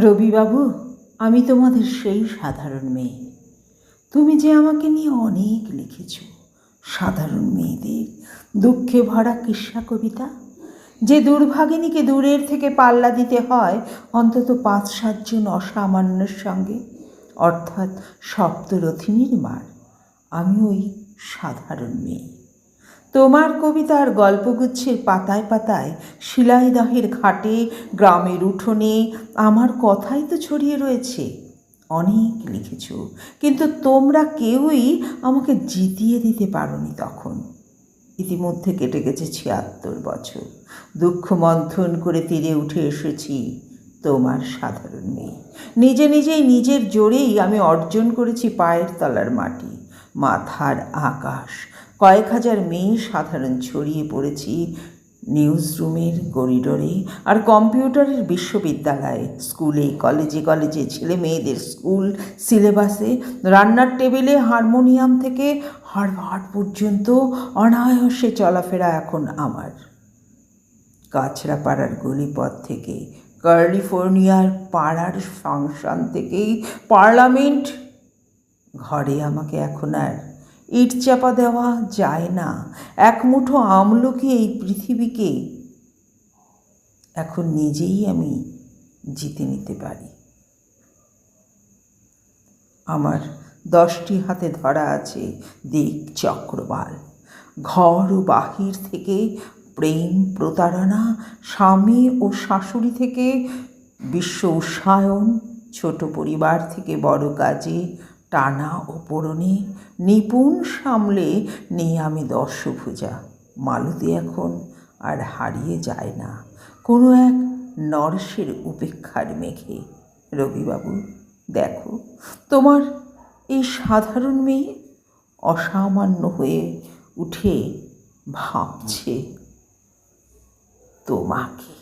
রবিবাবু, আমি তোমাদের সেই সাধারণ মেয়ে। তুমি যে আমাকে নিয়ে অনেক লিখেছ, সাধারণ মেয়েদের দুঃখে ভরা কিস্সা কবিতা? যে দুর্ভাগিনীকে দূরের থেকে পাল্লা দিতে হয়, অন্তত পাঁচ সাতজন অসামান্যের সঙ্গে, অর্থাৎ সপ্তরথিনীর মার। আমি ওই সাধারণ মেয়ে। তোমার কবিতার গল্পগুচ্ছের পাতায় পাতায় শিলাইদহের ঘাটে, গ্রামের উঠোনে আমার কথাই তো ছড়িয়ে রয়েছে। অনেক লিখেছ, কিন্তু তোমরা কেউই আমাকে জিতিয়ে দিতে পারোনি তখন। ইতিমধ্যে কেটে গেছে ছিয়াত্তর বছর। দুঃখ মন্থন করে তীরে উঠে এসেছি তোমার সাধারণ মেয়ে। নিজে নিজেই নিজের জোরেই আমি অর্জন করেছি পায়ের তলার মাটি। মাথার আকাশ কয়েক হাজার মেয়ে সাধারণ ছড়িয়ে পড়েছি নিউজ রুমের করিডোরে আর কম্পিউটারের বিশ্ববিদ্যালয়ে। স্কুলে, কলেজে কলেজে ছেলে মেয়েদের স্কুল, সিলেবাসে, রান্নার টেবিলে হারমোনিয়াম থেকে হাড়ভাট পর্যন্ত অনায়াসে চলাফেরা এখন আমার। কাছড়াপাড়ার গলিপথ থেকে, ক্যালিফোর্নিয়ার পাড়ার ফাংশন থেকেই পার্লামেন্ট ঘরে আমাকে এখন আর ইট চাপা দেওয়া যায় না। এক মুঠো আমলকি এই পৃথিবীকে এখন নিজেই আমি জিতে নিতে পারি। আমার দশটি হাতে ধরা আছে দিক চক্রবাল। ঘর ও বাহির থেকে প্রেম প্রতারণা, স্বামী ও শাশুড়ি থেকে বিশ্ব উষ্ণায়ন, ছোট পরিবার থেকে বড় কাজে টানা ও পোড়নে নিপুণ সামলে নিয়ে আমি দর্শভুজা। মালতী এখন আর হারিয়ে যায় না। কোনো এক নরসের উপেক্ষার মেঘে। রবিবাবু, দেখো, তোমার এই সাধারণ মেয়ে অসামান্য হয়ে উঠে ভাবছে তোমাকে।